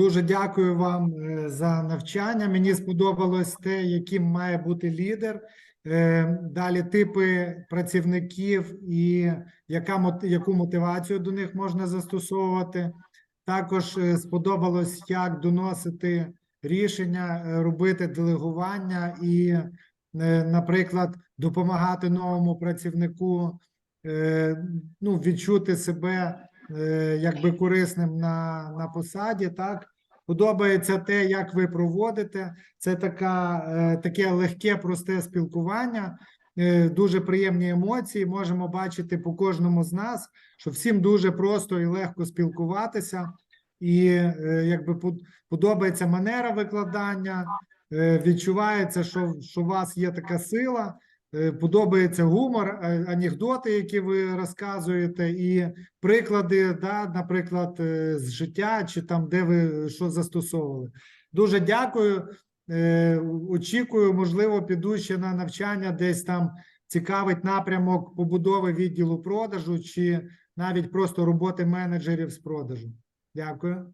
Дуже дякую вам е, за навчання. Мені сподобалось те, яким має бути лідер. Е, Далі типи працівників і яка яку мотивацію до них можна застосовувати. Також е, сподобалось, як доносити рішення, робити делегування і, наприклад, допомагати новому працівнику ну, відчути себе якби корисним на, на посаді. Так подобається те, як ви проводите. Це така, е, таке легке, просте спілкування. е, Дуже приємні емоції. Можемо бачити по кожному з нас, що всім дуже просто і легко спілкуватися, і е, якби подобається манера викладання. е, Відчувається, що, що у вас є така сила. Е, Подобається гумор, е, анекдоти, які ви розказуєте, і приклади, да, наприклад, е, з життя чи там, де ви що застосовували. Дуже дякую. Очікую, можливо, піду ще на навчання, десь там цікавить напрямок побудови відділу продажу, чи навіть просто роботи менеджерів з продажу. Дякую.